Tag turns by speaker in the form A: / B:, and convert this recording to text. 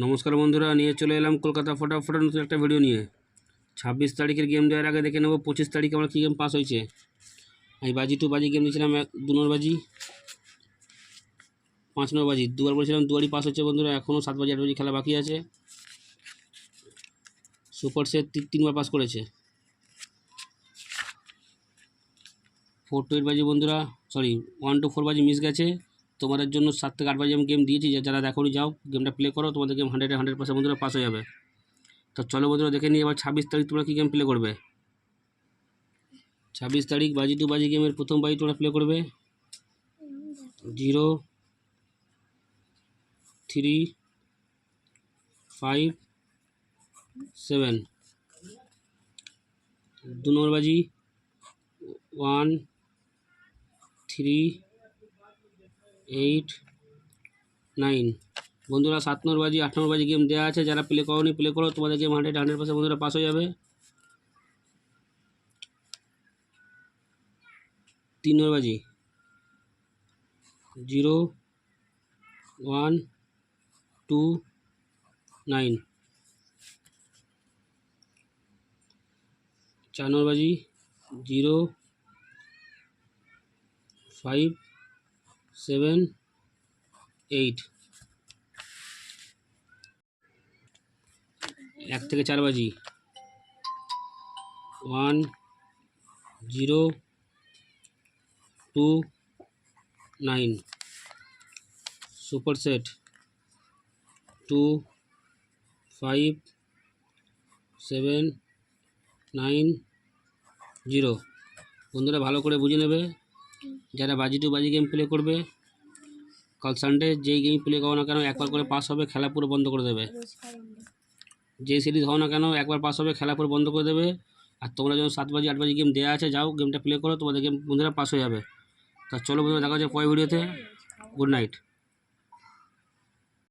A: নমস্কার বন্ধুরা, নিয়ে চলে এলাম কলকাতা ফটাফট নতুন একটা ভিডিও নিয়ে। ছাব্বিশ তারিখের গেম দেওয়ার আগে দেখে নেব পঁচিশ তারিখে আমার কী গেম পাস হয়েছে। আমি বাজি টু বাজি গেম দিয়েছিলাম, এক দু নম্বর বাজি, পাঁচ নম্বর বাজি। দুবার বলেছিলাম দুবারই পাস হচ্ছে বন্ধুরা এখনও সাত বাজি, আট বাজি খেলা বাকি আছে। সুপার তিন তিনবার পাস করেছে। ফোর টু এইট বাজি বন্ধুরা সরি ওয়ান টু ফোর বাজি মিস গেছে। তোমাদের জন্য সাত থেকে আট বাজে আমি গেম দিয়েছি, যা- যারা দেখো যাও গেমটা প্লে করো, তোমাদের গেম হান্ড্রেডে হান্ড্রেড পার্সেন্ট বন্ধুরা পাস হয়ে যাবে। তো চলো বন্ধুরা দেখে নিই, এবার ছাব্বিশ তারিখ তোমরা কী গেম প্লে করবে? ছাব্বিশ তারিখ বাজি টু বাজি গেমের প্রথম বাজি তোমরা প্লে করবে। Zero, three, five, seven. দু নম্বর বাজি, ওয়ান, থ্রি এইট নাইন। বন্ধুরা, সাত নম্বর বাজি, আট নম্বর বাজি গেম দেওয়া আছে। যারা প্লে করোনি প্লে করো। তোমাদের গেম হান্ড্রেড হান্ড্রেড পার্সেন্ট বন্ধুরা পাস হয়ে যাবে। তিন নম্বর বাজি। জিরো ওয়ান টু নাইন চার নম্বর বাজি জিরো ফাইভ সেভেন, এইট। এক থেকে চার বাজি। One, zero, two, nine. Super set two, five, seven, nine, zero. বন্ধুরা ভালো করে বুঝে নেবে যারা বাজি টু বাজি গেম প্লে করবে, কাল সানডে যেই গেম প্লে করো না কেন, একবার করে পাস হবে, খেলা পুরো বন্ধ করে দেবে। যে সিরিজ হও না কেন, একবার পাস হবে, খেলা পুরো বন্ধ করে দেবে। আর তোমরা যখন সাত বাজি, আট বাজি গেম দেওয়া আছে, যাও গেমটা প্লে করো, তোমাদের গেম বন্ধুরা পাস হয়ে যাবে। তা চলো বন্ধুরা, দেখা যায় পরের ভিডিওতে গুড নাইট